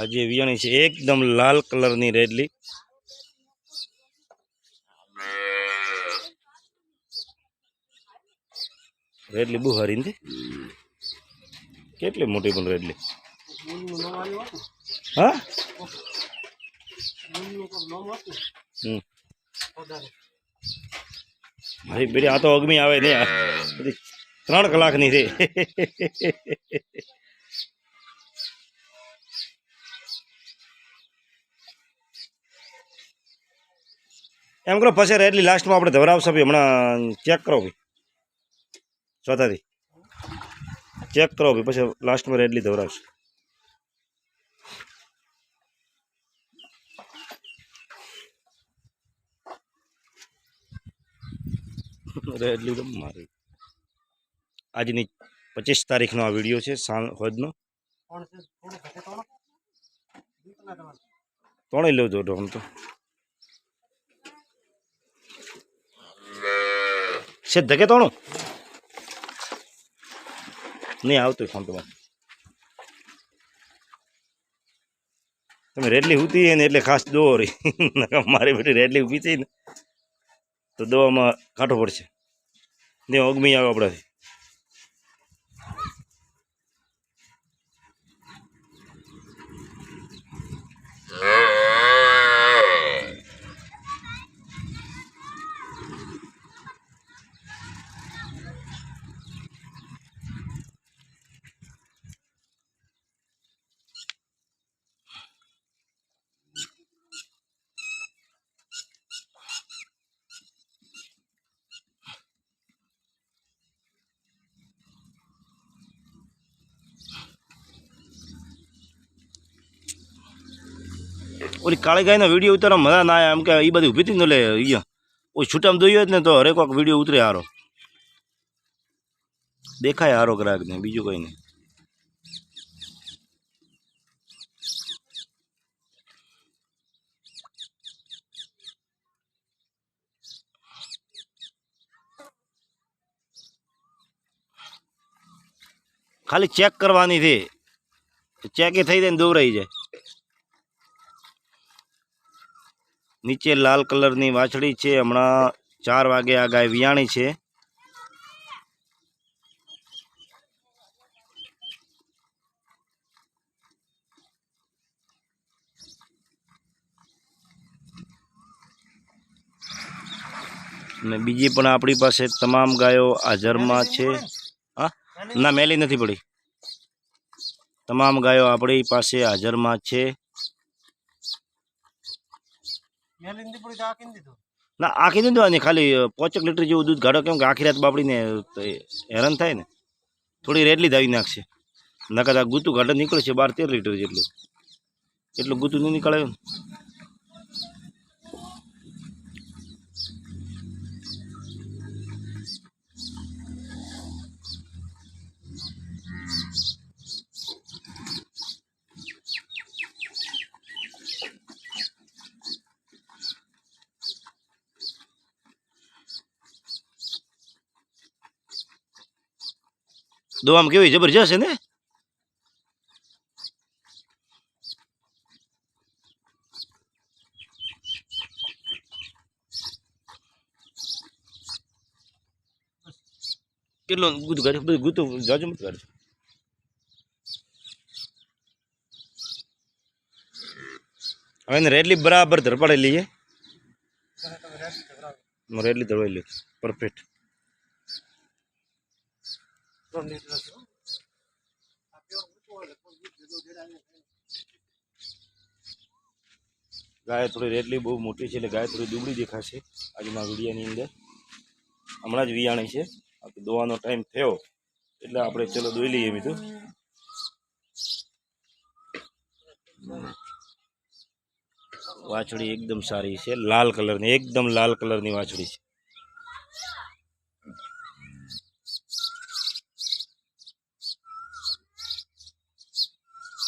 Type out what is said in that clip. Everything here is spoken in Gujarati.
આ જે વિયાણી છે, એકદમ લાલ કલરની રેડલી. રેડલી બહુ હારી નથી કેટલી મોટી પણ રેડલી? હા? મારી બેડી આ તો અગમી આવે ને બધી ત્રણ કલાકની છે. એમ કરો પછી રેડલી લાસ્ટમાં આપણે ધવરાવશે ભાઈ હમણાં ચેક કરો ભાઈ. સ્વતાથી ચેક કરો ભાઈ પછી લાસ્ટમાં રેડલી ધવરાવશે રેડલી તો મારી. આજની પચીસ તારીખનો આ વીડિયો છે સાંજ હોજનો. ત્રણેય લઉં જો તો. છે, ધકે તોણું નહીં આવતું ફોન તમારે તમે રેડલી ઉતી ને એટલે ખાસ દોરી મારી બેટી રેડલી ઊભી થઈ ને તો દવામાં કાંઠો પડશે. ને અગમી આવે આપણાથી. ઓલી કાળી ગાયનો વીડિયો ઉતારવા મજા ના આવે એમ કે એ બધી ઊભી ને એટલે અહીંયા છૂટામાં દોયો જ ને તો હરેક વખત વીડિયો ઉતરે હારો. દેખાય હારો ગ્રાહક ને, બીજું કંઈ નહીં. ખાલી ચેક કરવાની છે. ચેક એ થઈ જાય દોરાઈ જાય. નીચે લાલ કલરની વાછડી છે. હમણાં ચાર વાગે આ ગાય વિયાણી છે. ને બીજી પણ આપણી પાસે તમામ ગાયો હાજરમાં છે. હા? ના, મેલી નથી પડી. તમામ ગાયો આપણી પાસે હાજરમાં છે. ના આખી દીધું દેવાની ખાલી પોચક લીટર જેવું દૂધ ગાઢો, કેમ કે આખી રાત બાપડીને હેરાન થાય ને. થોડી રેડલી દાવી નાખશે. નકર આ ગુતું ગાઢો નીકળે છે બાર તેર લીટર જેટલું. એટલું ગુતું નહીં નીકળે દોવામાં કેવી જબરજસ્ત છે ને? કેટલો ગુદ કાઢ્યું? બધું ગુતો જાજુ મત કાઢજો. હવે એને રેડલી બરાબર ધરપાડે લઈએ. Ridley ધરવાયેલી perfect. ગાય થોડી રેટલી બહુ મોટી છે એટલે ગાય થોડી દુબળી દેખાશે આજના વિડીયાની અંદર. હમણાં જ વિયાણી છે. દોવાનો ટાઈમ થયો. એટલે આપણે ચલો દોઈ લઈએ મીઠું વાછડી એકદમ સારી છે. લાલ કલરની, એકદમ લાલ કલરની વાછડી છે.